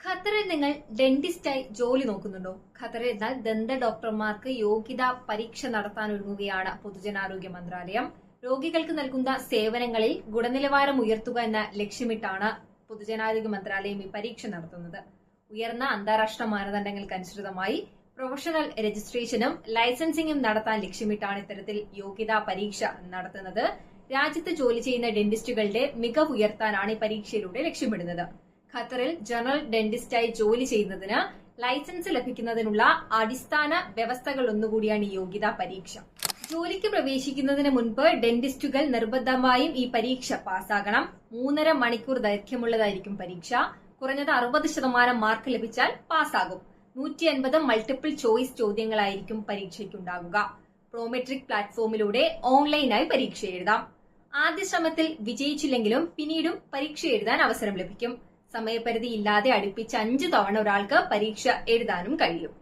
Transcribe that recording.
ഖത്തറിൽ നിങ്ങൾ ഡെന്റിസ്റ്റായി ജോലി നോക്കുന്നുണ്ടോ? ഖത്തറിൽ എന്നാൽ ദന്ത ഡോക്ടർമാർക്ക് യോഗ്യതാ പരീക്ഷ നടത്താൻ ഒരുങ്ങുകയാണ് പൊതുജനാരോഗ്യ മന്ത്രാലയം. രോഗികൾക്ക് നൽകുന്ന സേവനങ്ങളിൽ ഗുണനിലവാരം ഉയർത്തുക എന്ന ലക്ഷ്യമിട്ടാണ് പൊതുജനാരോഗ്യ മന്ത്രാലയം ഈ പരീക്ഷ നടത്തുന്നത്. ഉയർന്ന അന്താരാഷ്ട്ര മാനദണ്ഡങ്ങൾക്കനുസൃതമായി പ്രൊഫഷണൽ രജിസ്ട്രേഷനും ലൈസൻസിംഗും നടത്താൻ ലക്ഷ്യമിട്ടാണ് ഇത്തരത്തിൽ യോഗ്യതാ പരീക്ഷ നടത്തുന്നത്. രാജ്യത്ത് ജോലി ചെയ്യുന്ന ഡെന്റിസ്റ്റുകളുടെ മികവ് ഉയർത്താനാണ് ഈ പരീക്ഷയിലൂടെ ലക്ഷ്യമിടുന്നത്. ഖത്തറിൽ ജനറൽ ഡെന്റിസ്റ്റായി ജോലി ചെയ്യുന്നതിന് ലൈസൻസ് ലഭിക്കുന്നതിനുള്ള അടിസ്ഥാന വ്യവസ്ഥകൾ ഒന്നുകൂടിയാണ് ഈ യോഗ്യതാ പരീക്ഷ. ജോലിക്ക് പ്രവേശിക്കുന്നതിന് മുൻപ് ഡെന്റിസ്റ്റുകൾ നിർബന്ധമായും ഈ പരീക്ഷ പാസ്സാകണം. മൂന്നര മണിക്കൂർ ദൈർഘ്യമുള്ളതായിരിക്കും പരീക്ഷ. കുറഞ്ഞത് അറുപത് ശതമാനം മാർക്ക് ലഭിച്ചാൽ പാസ്സാകും. നൂറ്റി അൻപത് മൾട്ടിപ്പിൾ ചോയ്സ് ചോദ്യങ്ങളായിരിക്കും പരീക്ഷയ്ക്കുണ്ടാകുക പ്രോമെട്രിക് പ്ലാറ്റ്ഫോമിലൂടെ ഓൺലൈനായി പരീക്ഷ എഴുതാം. ആദ്യ ശ്രമത്തിൽ വിജയിച്ചില്ലെങ്കിലും പിന്നീടും പരീക്ഷ എഴുതാൻ അവസരം ലഭിക്കും. സമയപരിധി ഇല്ലാതെ അടുപ്പിച്ച് അഞ്ച് തവണ ഒരാൾക്ക് പരീക്ഷ എഴുതാനും കഴിയും.